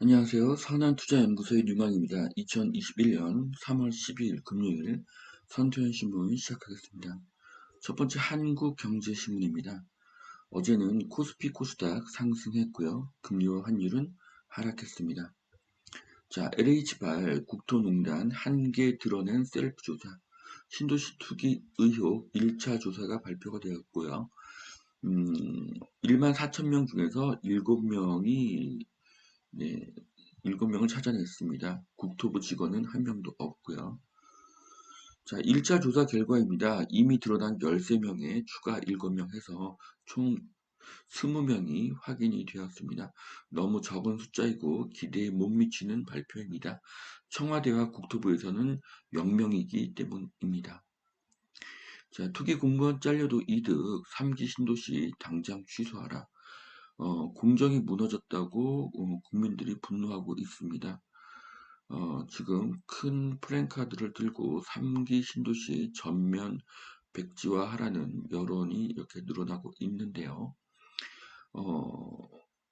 안녕하세요. 선한투자연구소의 류망입니다. 2021년 3월 12일 금요일 선투연신문 시작하겠습니다. 첫 번째 한국경제신문입니다. 어제는 코스피 코스닥 상승했고요. 금요 환율은 하락했습니다. 자, LH발 국토농단 한계 드러낸 셀프 조사 신도시 투기 의혹 1차 조사가 발표가 되었고요. 음, 1만 4천 명 중에서 7명이 네, 7명을 찾아냈습니다. 국토부 직원은 한 명도 없고요. 자, 1차 조사 결과입니다. 이미 드러난 13명에 추가 7명 해서 총 20명이 확인이 되었습니다. 너무 적은 숫자이고 기대에 못 미치는 발표입니다. 청와대와 국토부에서는 0명이기 때문입니다. 자, 투기 공무원 잘려도 이득, 3기 신도시 당장 취소하라. 어, 공정이 무너졌다고 어, 국민들이 분노하고 있습니다. 어, 지금 큰 프랭카드를 들고 3기 신도시 전면 백지화하라는 여론이 이렇게 늘어나고 있는데요. 어,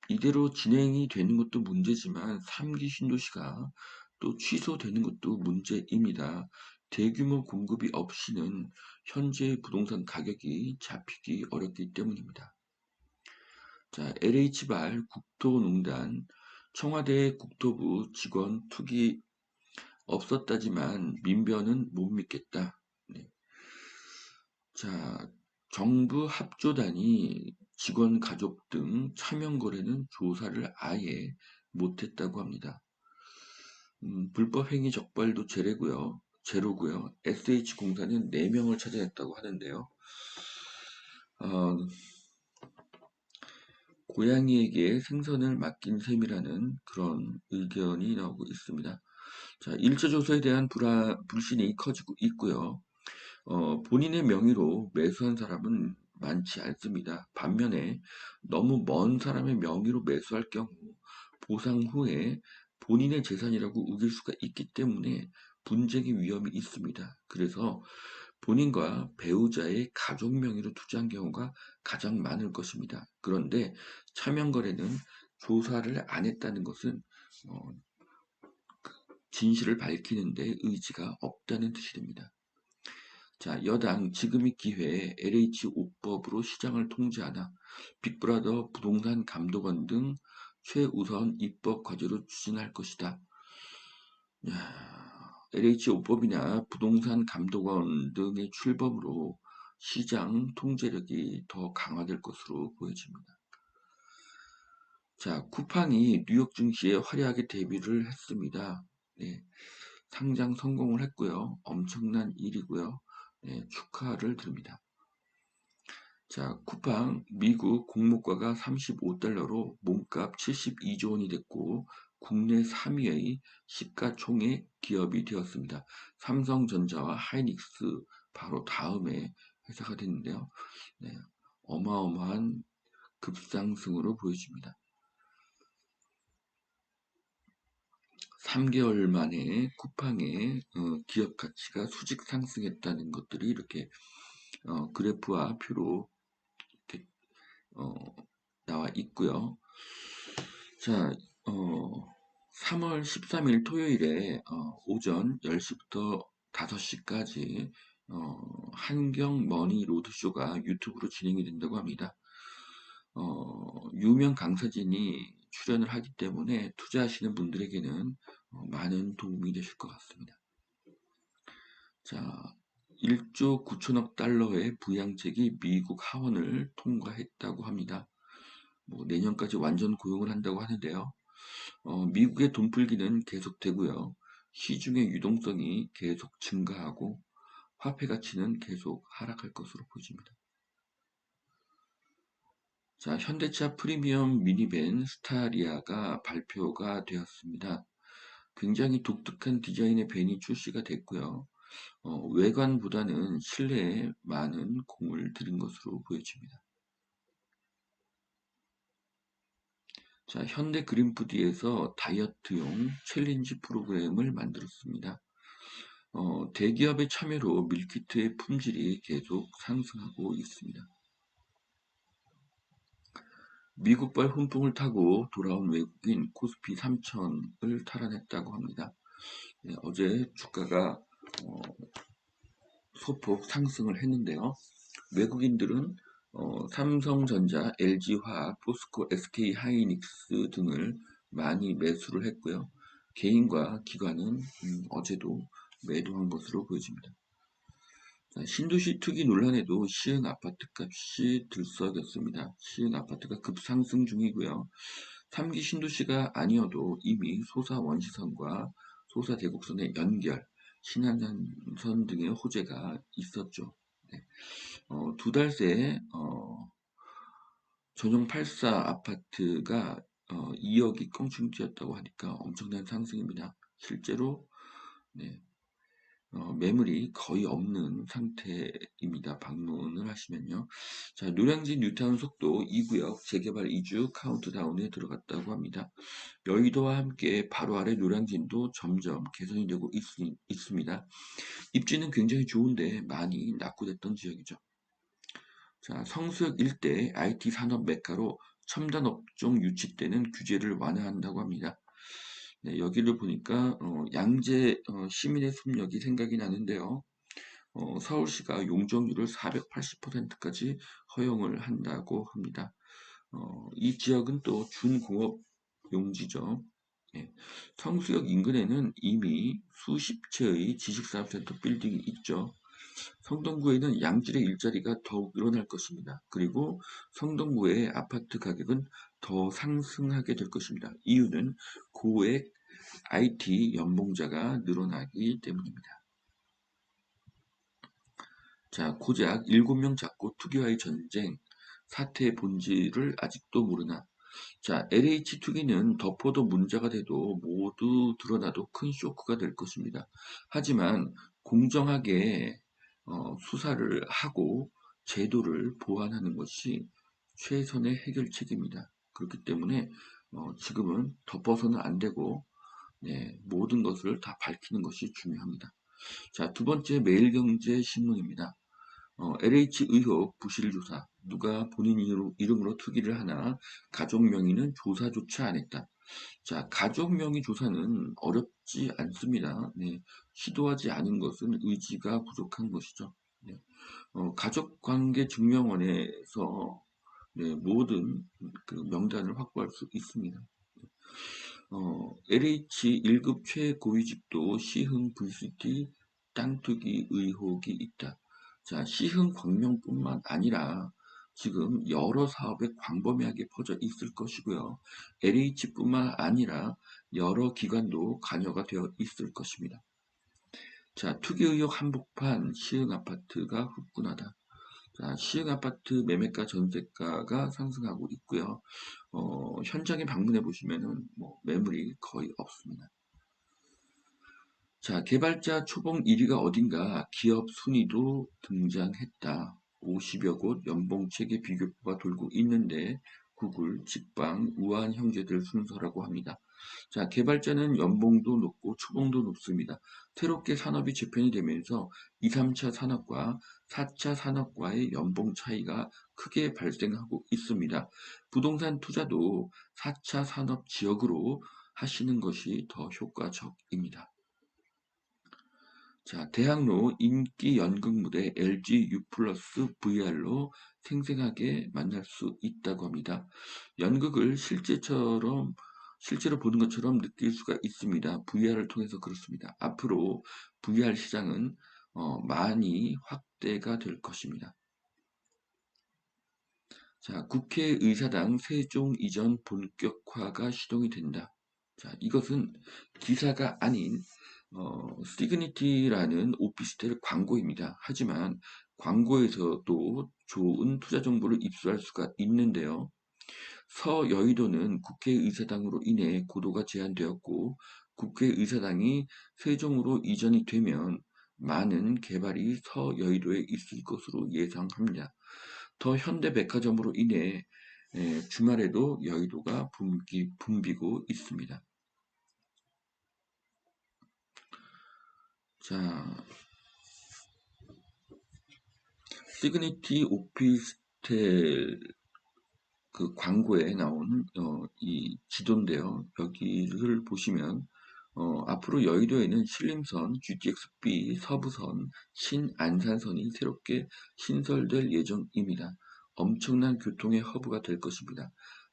이대로 진행이 되는 것도 문제지만 3기 신도시가 또 취소되는 것도 문제입니다. 대규모 공급이 없이는 현재 부동산 가격이 잡히기 어렵기 때문입니다. 자, LH발 국토농단 청와대 국토부 직원 투기 없었다지만 민변은 못 믿겠다. 네. 자, 정부 합조단이 직원 가족 등 차명 거래는 조사를 아예 못했다고 합니다. 음, 불법 행위 적발도 제로고요. 제로고요. SH공사는 4명을 찾아냈다고 하는데요. 어, 고양이에게 생선을 맡긴 셈이라는 그런 의견이 나오고 있습니다. 자, 1차 조사에 대한 불화, 불신이 커지고 있고요. 어, 본인의 명의로 매수한 사람은 많지 않습니다. 반면에 너무 먼 사람의 명의로 매수할 경우 보상 후에 본인의 재산이라고 우길 수가 있기 때문에 분쟁의 위험이 있습니다. 그래서 본인과 배우자의 가족 명의로 투자한 경우가 가장 많을 것입니다. 그런데 차명거래는 조사를 안 했다는 것은 어, 진실을 밝히는 데 의지가 없다는 뜻이 됩니다. 자, 여당 지금이 기회에 LH5법으로 시장을 통제하나 빅브라더 부동산 감독원 등 최우선 입법 과제로 추진할 것이다. 야, LH5법이나 부동산 감독원 등의 출범으로 시장 통제력이 더 강화될 것으로 보여집니다. 자, 쿠팡이 뉴욕 증시에 화려하게 데뷔를 했습니다. 네, 상장 성공을 했고요. 엄청난 일이고요. 네, 축하를 드립니다. 자, 쿠팡 미국 공모가가 35달러로 몸값 72조 원이 됐고 국내 3위의 시가총액 기업이 되었습니다. 삼성전자와 하이닉스 바로 다음에 회사가 됐는데요. 네, 어마어마한 급상승으로 보여집니다. 3개월 만에 쿠팡의 어, 기업 가치가 수직 상승했다는 것들이 이렇게 어, 그래프와 표로 이렇게 어, 나와 있고요. 자, 3월 13일 토요일에 오전 10시부터 5시까지 한경 머니 로드쇼가 유튜브로 진행이 된다고 합니다. 유명 강사진이 출연을 하기 때문에 투자하시는 분들에게는 어, 많은 도움이 되실 것 같습니다. 자, 1조 9천억 달러의 부양책이 미국 하원을 통과했다고 합니다. 뭐 내년까지 완전 고용을 한다고 하는데요. 어, 미국의 돈풀기는 계속되고요. 시중의 유동성이 계속 증가하고 화폐 가치는 계속 하락할 것으로 보입니다. 자, 현대차 프리미엄 미니밴 스타리아가 발표가 되었습니다. 굉장히 독특한 디자인의 밴이 출시가 됐고요. 어, 외관보다는 실내에 많은 공을 들인 것으로 보여집니다. 자, 현대 그린푸드에서 다이어트용 챌린지 프로그램을 만들었습니다. 어, 대기업의 참여로 밀키트의 품질이 계속 상승하고 있습니다. 미국발 훈풍을 타고 돌아온 외국인 코스피 3000을 탈환했다고 합니다. 네, 어제 주가가 어, 소폭 상승을 했는데요. 외국인들은 어, 삼성전자, LG화학, 포스코, SK 하이닉스 등을 많이 매수를 했고요. 개인과 기관은 음, 어제도 매도한 것으로 보여집니다. 신도시 투기 논란에도 시흥 아파트 값이 들썩였습니다. 시흥 아파트가 급상승 중이고요. 3기 신도시가 아니어도 이미 소사 원시선과 소사 대곡선의 연결, 신안산 등의 호재가 있었죠. 네. 어, 두달새 어, 전용 84 아파트가 어, 2억이 껑충 뛰었다고 하니까 엄청난 상승입니다. 실제로 네, 어, 매물이 거의 없는 상태입니다. 방문을 하시면요. 자, 노량진 뉴타운 속도 2구역 재개발 2주 카운트다운에 들어갔다고 합니다. 여의도와 함께 바로 아래 노량진도 점점 개선이 되고 있, 있습니다. 입지는 굉장히 좋은데 많이 낙후됐던 지역이죠. 자, 성수역 일대 IT 산업 메카로 첨단 업종 유치되는 규제를 완화한다고 합니다. 네, 여기를 보니까 어, 양재 어, 시민의 숲역이 생각이 나는데요. 어, 서울시가 용적률을 480%까지 허용을 한다고 합니다. 어, 이 지역은 또 준공업 용지죠. 예, 성수역 인근에는 이미 수십 채의 지식사업센터 빌딩이 있죠. 성동구에는 양질의 일자리가 더욱 늘어날 것입니다. 그리고 성동구의 아파트 가격은 더 상승하게 될 것입니다. 이유는 고액 IT 연봉자가 늘어나기 때문입니다. 자, 고작 7명 잡고 투기와의 전쟁, 사태의 본질을 아직도 모르나. 자, LH 투기는 덮어도 문제가 돼도 모두 드러나도 큰 쇼크가 될 것입니다. 하지만 공정하게 어, 수사를 하고 제도를 보완하는 것이 최선의 해결책입니다. 그렇기 때문에 어, 지금은 덮어서는 안 되고 네, 모든 것을 다 밝히는 것이 중요합니다. 자, 두 번째 매일경제 신문입니다. 어, LH 의혹 부실 조사. 누가 본인 이름으로 투기를 하나 가족 명의는 조사조차 안 했다. 자, 가족 명의 조사는 어렵지 않습니다. 네, 시도하지 않은 것은 의지가 부족한 것이죠. 네, 어, 가족관계 증명원에서 네, 모든 그 명단을 확보할 수 있습니다. 어, LH 1급 최고위직도 시흥 VCT 땅투기 의혹이 있다. 자, 시흥 광명뿐만 아니라 지금 여러 사업에 광범위하게 퍼져 있을 것이고요. LH뿐만 아니라 여러 기관도 관여가 되어 있을 것입니다. 자, 투기 의혹 한복판 시흥 아파트가 후끈하다. 자, 시흥 아파트 매매가 전세가가 상승하고 있고요. 어, 현장에 방문해 보시면은 뭐 매물이 거의 없습니다. 자, 개발자 초봉 1위가 어딘가 기업 순위도 등장했다. 50여 곳 연봉 체계 비교표가 돌고 있는데 구글, 직방, 우한 형제들 순서라고 합니다. 자, 개발자는 연봉도 높고 초봉도 높습니다. 새롭게 산업이 재편이 되면서 2, 3차 산업과 4차 산업과의 연봉 차이가 크게 발생하고 있습니다. 부동산 투자도 4차 산업 지역으로 하시는 것이 더 효과적입니다. 자, 대학로 인기 연극 무대 LG U VR로 생생하게 만날 수 있다고 합니다. 연극을 실제처럼 실제로 보는 것처럼 느낄 수가 있습니다. VR을 통해서 그렇습니다. 앞으로 VR 시장은 어, 많이 확대가 될 것입니다. 자, 국회의사당 세종 이전 본격화가 시동이 된다. 자, 이것은 기사가 아닌 어, 시그니티라는 오피스텔 광고입니다. 하지만 광고에서도 좋은 투자 정보를 입수할 수가 있는데요. 서여의도는 국회의사당으로 인해 고도가 제한되었고 국회의사당이 세종으로 이전이 되면 많은 개발이 서여의도에 있을 것으로 예상합니다. 더 현대백화점으로 인해 주말에도 여의도가 붐비, 붐비고 있습니다. 자, 시그니티 오피스텔 그 광고에 나온 어, 이 지도인데요. 여기를 보시면 어, 앞으로 여의도에는 신림선, GTX-B, 서부선, 신안산선이 새롭게 신설될 예정입니다. 엄청난 교통의 허브가 될 것입니다.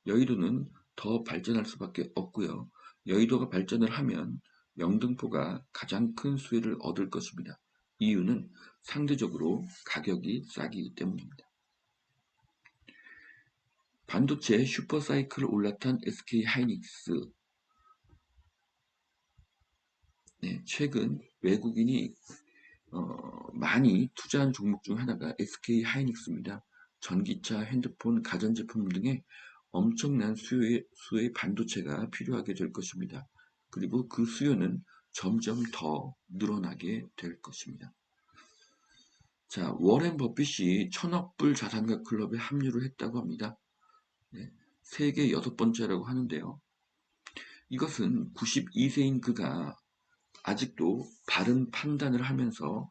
여의도는 더 발전할 수밖에 없고요. 여의도가 발전을 하면 영등포가 가장 큰 수혜를 얻을 것입니다. 이유는 상대적으로 가격이 싸기 때문입니다. 반도체 슈퍼사이클을 올라탄 SK 하이닉스 네, 최근 외국인이 어, 많이 투자한 종목 중 하나가 SK 하이닉스입니다. 전기차, 핸드폰, 가전제품 등의 엄청난 수요의, 수요의 반도체가 필요하게 될 것입니다. 그리고 그 수요는 점점 더 늘어나게 될 것입니다. 자, 워렌 버핏이 천억 불 자산가 클럽에 합류를 했다고 합니다. 네, 세계 여섯 번째라고 하는데요. 이것은 92세인 그가 아직도 바른 판단을 하면서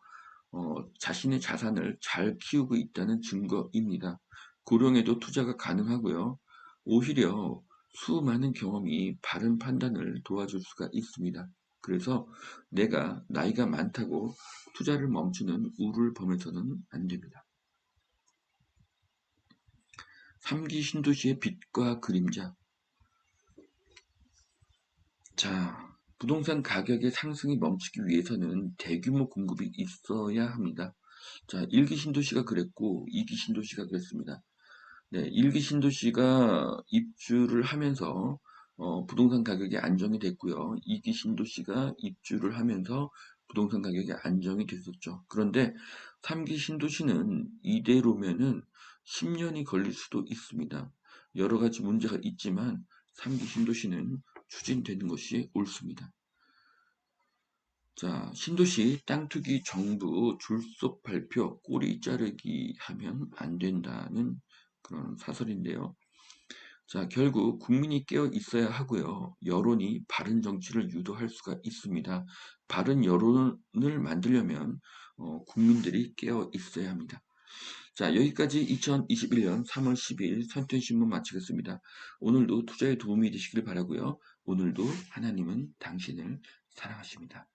어, 자신의 자산을 잘 키우고 있다는 증거입니다. 고령에도 투자가 가능하고요. 오히려 수많은 경험이 바른 판단을 도와줄 수가 있습니다. 그래서 내가 나이가 많다고 투자를 멈추는 우를 범해서는 안 됩니다. 3기 신도시의 빛과 그림자 자, 부동산 가격의 상승이 멈추기 위해서는 대규모 공급이 있어야 합니다. 자, 1기 신도시가 그랬고 2기 신도시가 그랬습니다. 네, 1기 신도시가 입주를 하면서 어, 부동산 가격이 안정이 됐고요. 2기 신도시가 입주를 하면서 부동산 가격이 안정이 됐었죠. 그런데 3기 신도시는 이대로면은 10년이 걸릴 수도 있습니다. 여러 가지 문제가 있지만 3기 신도시는 추진되는 것이 옳습니다. 자, 신도시 땅 투기 정부 줄속 발표 꼬리 자르기 하면 안 된다는 그런 사설인데요. 자, 결국 국민이 깨어 있어야 하고요. 여론이 바른 정치를 유도할 수가 있습니다. 바른 여론을 만들려면 어, 국민들이 깨어 있어야 합니다. 자, 여기까지 2021년 3월 10일 선천신문 마치겠습니다. 오늘도 투자에 도움이 되시길 바라고요. 오늘도 하나님은 당신을 사랑하십니다.